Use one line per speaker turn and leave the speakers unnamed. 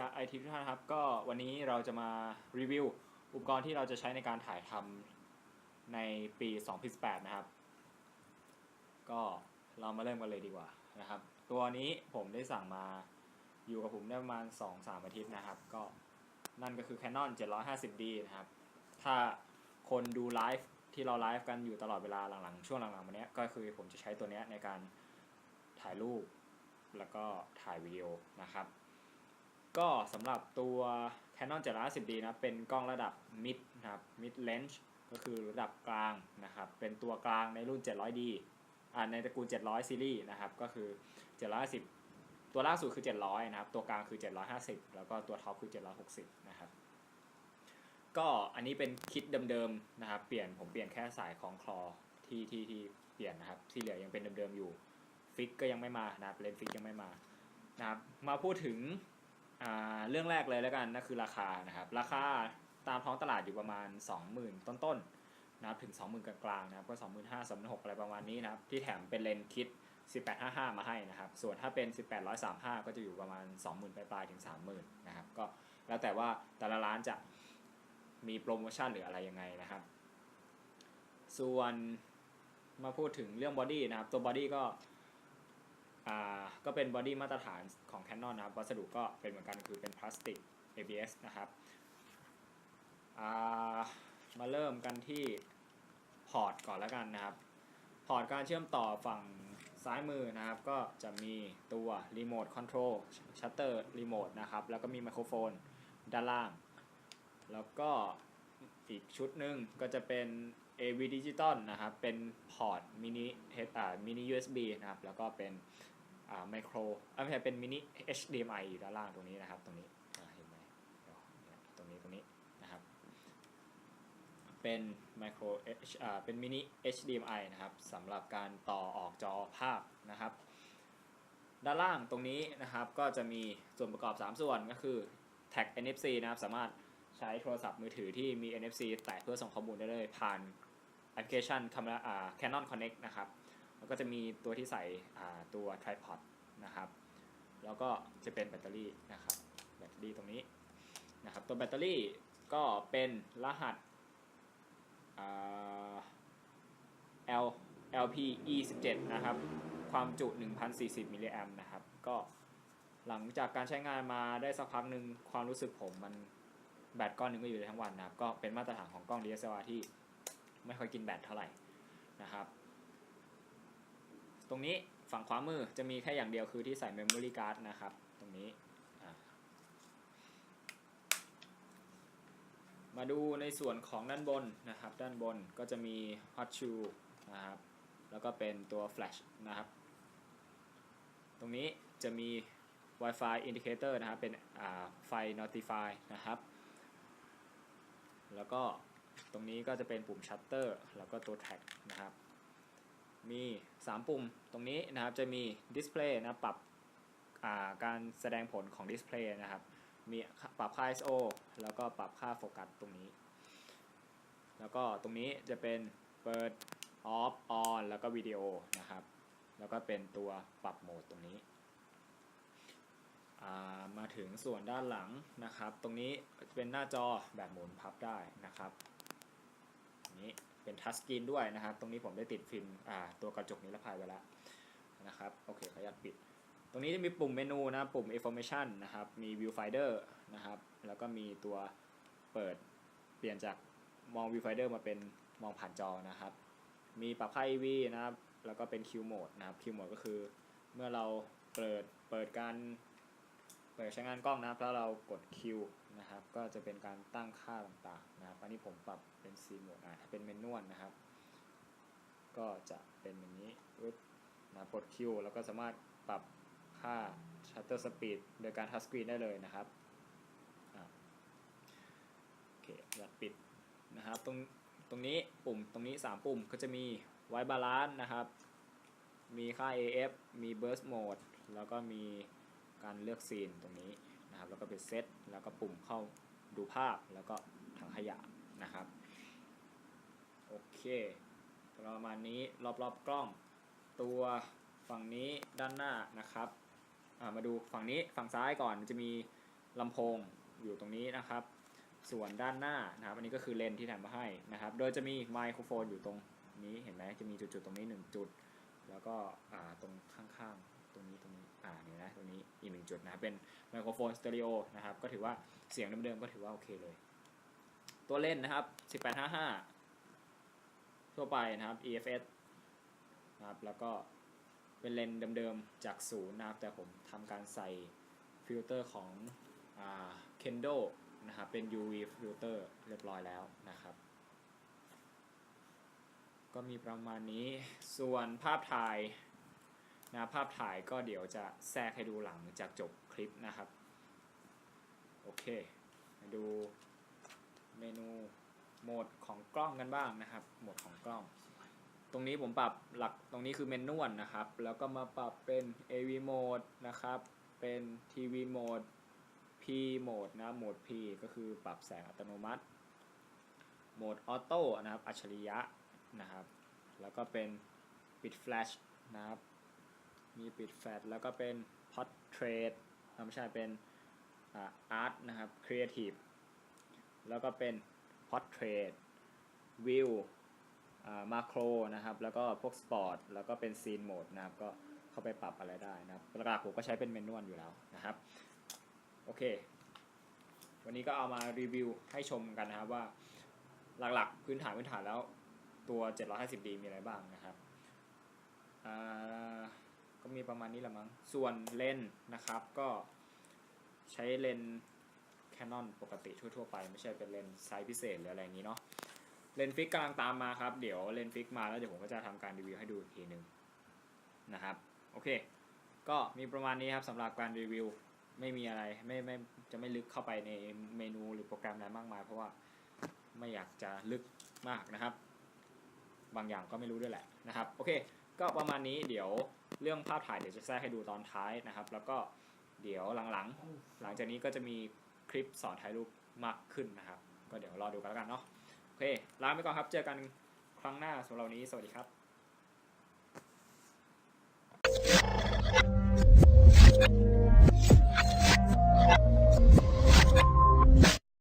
ยาไอทีทุกท่านครับ ก็วันนี้เราจะมารีวิวอุปกรณ์ที่เราจะใช้ในการถ่ายทำในปี 2018 นะครับ ก็เรามาเริ่มกันเลยดีกว่านะครับ ตัวนี้ผมได้สั่งมาอยู่กับผมได้ประมาณ 2-3 อาทิตย์นะครับ ก็นั่นก็คือ Canon 750D นะครับ ถ้าคนดูไลฟ์ที่เราไลฟ์กันอยู่ตลอดเวลาหลังๆ ช่วงหลังๆมาเนี้ยก็คือผมจะใช้ตัวเนี้ยในการถ่ายรูปแล้วก็ถ่ายวิดีโอนะครับ ก็สำหรับตัว Canon 750D นะเป็นกล้องระดับ mid นะครับ mid range ก็คือระดับกลางนะครับ เป็นตัวกลางในรุ่น 700D อ่าในตระกูล 700 ซีรีส์นะครับ ก็คือ 750 ตัวล่าสุดคือ 700 นะครับ ตัวกลางคือ 750 แล้วก็ตัวท็อปคือ 760 นะครับ ก็อันนี้เป็นคิดเดิมๆนะครับ เปลี่ยนผมเปลี่ยนแค่สายของคลอที่ที่ที่เปลี่ยนนะครับ ที่เหลือยังเป็นเดิมๆอยู่ ฟิกก็ยังไม่มานะครับ เลนฟิกยังไม่มานะครับ มาพูดถึง เรื่องแรกเลยแล้วกันนั่นคือราคานะครับ ราคาตามท้องตลาดอยู่ประมาณ 20,000 ต้นๆนะครับถึง 20,000 กลางๆนะครับก็ 25,000 26,000อะไรประมาณนี้นะครับที่แถมเป็นเลนส์คิด 1855 มาให้นะครับ ส่วนถ้าเป็น 1835 ก็จะอยู่ประมาณ 20,000 ปลายๆถึง 30,000 นะครับ ก็แล้วแต่ว่าแต่ละร้านจะมีโปรโมชั่นหรืออะไรยังไงนะครับ ส่วนมาพูดถึงเรื่องบอดี้นะครับ ตัวบอดี้ก็ อ่าก็เป็นบอดี้มาตรฐานของ Canon นะครับ วัสดุก็เป็นเหมือนกันคือเป็นพลาสติก ABS นะครับามาเริ่มกันที่พอร์ตก่อนแล้วกันนะครับ พอร์ตการเชื่อมต่อฝั่งซ้ายมือนะครับ ก็จะมีตัวรีโมทคอนโทรลชัตเตอร์รีโมทนะครับ แล้วก็มีไมโครโฟนด้านล่าง แล้วก็อีกชุดหนึ่งก็จะเป็น AV Digital นะครับ เป็นพอร์ตมินิเฮดอ่ามินิ USB นะครับ แล้วก็เป็น ไมโครอ่าไม่ใช่เป็นมินิ HDMI อยู่ด้านล่างตรงนี้นะครับ ตรงนี้เห็นไหมตรงนี้ตรงนี้นะครับ เป็นไมโคร H อ่าเป็นมินิ HDMI นะครับสำหรับการต่อออกจอภาพนะครับ ด้านล่างตรงนี้นะครับก็จะมีส่วนประกอบ 3 ส่วนก็คือ Tag NFC นะครับสามารถใช้โทรศัพท์มือถือที่มี NFC แตะเพื่อส่งข้อมูลได้เลย ผ่านแอปพลิเคชัน Camera อ่า Canon Connect นะครับแล้วก็จะมีตัวที่ใส่อ่าตัว tripod นะครับ แล้วก็จะเป็นแบตเตอรี่นะครับ แบตเตอรี่ตรงนี้นะครับ ตัวแบตเตอรี่ก็เป็นรหัส L LPE 17นะครับ ความจุ 1040มิลลิแอมนะครับ ก็หลังจากการใช้งานมาได้สักพักหนึ่งความรู้สึกผมมันแบตก้อนหนึงก็อยู่ได้ทั้งวันนะครับ ก็เป็นมาตรฐานของกล้อง DSLR ที่ไม่ค่อยกินแบตเท่าไหร่นะครับ ตรงนี้ ฝั่งขวามือจะมีแค่อย่างเดียวคือที่ใส่ Memory Card นะครับ ตรงนี้ มาดูในส่วนของด้านบนนะครับ ด้านบนก็จะมี Hot Shoe นะครับ แล้วก็เป็นตัว Flash นะครับ ตรงนี้จะมี Wi-Fi Indicator นะครับ เป็นไฟ Notify นะครับ แล้วก็ตรงนี้ก็จะเป็นปุ่ม Shutter แล้วก็ตัว Tag นะครับ มี 3 ปุ่มตรงนี้นะครับจะมี Display นะปรับาการแสดงผลของ Display นะครับ มีปรับค่า ISO แล้วก็ปรับค่าโฟกัสตรงนี้ แล้วก็ตรงนี้จะเป็นเปิด off on แล้วก็วิดีโอนะครับ แล้วก็เป็นตัวปรับโหมดตรงนี้ มาถึงส่วนด้านหลังนะครับ ตรงนี้เป็นหน้าจอแบบหมุนพับได้นะครับนนี้ เป็นทัชสกรีนด้วยนะครับ ตรงนี้ผมได้ติดฟิล์มตัวกระจกนิรภัยไว้แล้วนะครับ โอเคขออนุญาตปิด ตรงนี้จะมีปุ่มเมนูนะปุ่ม information นะครับ มี viewfinder นะครับ แล้วก็มีตัวเปิดเปลี่ยนจากมอง viewfinder มาเป็นมองผ่านจอนะครับ มีปรับค่า EV นะครับ แล้วก็เป็น Q mode นะครับ Q mode ก็คือเมื่อเราเปิดเปิดการ ปิดใช้งานกล้องนะครับ แล้วเรากด Q นะครับ ก็จะเป็นการตั้งค่าต่างๆนะครับ อันนี้ผมปรับเป็น C mode อะถ้าเป็นเมนวลนะครับ ก็จะเป็นอย่างนี้นะกด Q แล้วก็สามารถปรับค่า shutter speed โดยการทัชสกรีนได้เลยนะครับโอเคอยากปิดนะครับ ตรงตรงนี้ปุ่มตรงนี้ 3 ปุ่มก็จะมี white balance นะครับ มีค่า AF มี burst mode แล้วก็มี การเลือกซีนตรงนี้นะครับแล้วก็เป็นเซตแล้วก็ปุ่มเข้าดูภาพแล้วก็ถังขยะนะครับโอเคประมาณนี้รอบๆกล้อง ตัวฝั่งนี้ด้านหน้านะครับามาดูฝั่งนี้ฝั่งซ้ายก่อนจะมีลำโพงอยู่ตรงนี้นะครับ ส่วนด้านหน้านะครับอันนี้ก็คือเลนที่แถมมาให้นะครับ โดยจะมีไมโครโฟนอยู่ตรงนี้เห็นไหมจะมีจุดๆตรงนี้หนึ่งจุด แล้วก็ตรงข้างๆ ตรงนี้ตรงนี้อ่าเนี่ยนะตรงนี้อีกหนึ่งจุดนะครับเป็นไมโครโฟนสเตอริโอนะครับก็ถือว่าเสียงเดิมๆก็ถือว่าโอเคเลย ตัวเล่นนะครับ 1855 ทั่วไปนะครับ EFS นะครับแล้วก็เป็นเลนเดิมๆจากศูนย์นะครับแต่ผมทำการใส่ฟิลเตอร์ของอ่า Kendo นะครับเป็น UV ฟิลเตอร์เรียบร้อยแล้วนะครับก็มีประมาณนี้ ส่วนภาพถ่าย นะภาพถ่ายก็เดี๋ยวจะแทรกให้ดูหลังจากจบคลิปนะครับ โอเคมาดูเมนูโหมดของกล้องกันบ้างนะครับ โหมดของกล้อง ตรงนี้ผมปรับหลักตรงนี้คือเมนนวลนะครับ แล้วก็มาปรับเป็น AV mode นะครับ เป็น TV mode P mode นะโหมด P ก็คือปรับแสงอัตโนมัติ โหมดออโต้นะครับ อัจฉริยะนะครับ แล้วก็เป็นปิดแฟลชนะครับ มีปิดแฟลชแล้วก็เป็น portrait ไม่ใช่เป็นอาร์ตนะครับ creative แล้วก็เป็น portrait view มาโครนะครับ แล้วก็พวกสปอร์ตแล้วก็เป็นซีนโหมดนะครับ ก็เข้าไปปรับอะไรได้นะครับหลักๆผมก็ใช้เป็นเมนวลอยู่แล้วนะครับ โอเค วันนี้ก็เอามารีวิวให้ชมกันนะครับว่าหลักๆ พื้นฐานพื้นฐานแล้วตัว 750D มีอะไรบ้างนะครับอ่า ก็มีประมาณนี้แหละมั้ง ส่วนเลนส์นะครับก็ใช้เลนส์ Canon ปกติทั่วๆไป ไม่ใช่เป็นเลนส์ไซส์พิเศษหรืออะไรอย่างนี้เนาะเลนส์ฟิกกำลังตามมาครับเดี๋ยวเลนส์ฟิกมาแล้วเดี๋ยวผมก็จะทำการรีวิวให้ดูอีกทีหนึ่งนะครับโอเค ก็มีประมาณนี้ครับสำหรับการรีวิวไม่มีอะไรไม่ไม่จะไม่ลึกเข้าไปในเมนูหรือโปรแกรมอะไรมากมาย เพราะว่าไม่อยากจะลึกมากนะครับ บางอย่างก็ไม่รู้ด้วยแหละนะครับโอเค ก็ประมาณนี้เดี๋ยว เรื่องภาพถ่ายเดี๋ยวจะแทรกให้ดูตอนท้ายนะครับ แล้วก็เดี๋ยวหลังๆ หลังจากนี้ก็จะมีคลิปสอนถ่ายรูปมากขึ้นนะครับ ก็เดี๋ยวรอดูกันแล้วกันเนาะโอเคลาไปก่อนครับเจอกันครั้งหน้าสำหรับวันนี้สวัสดีครับ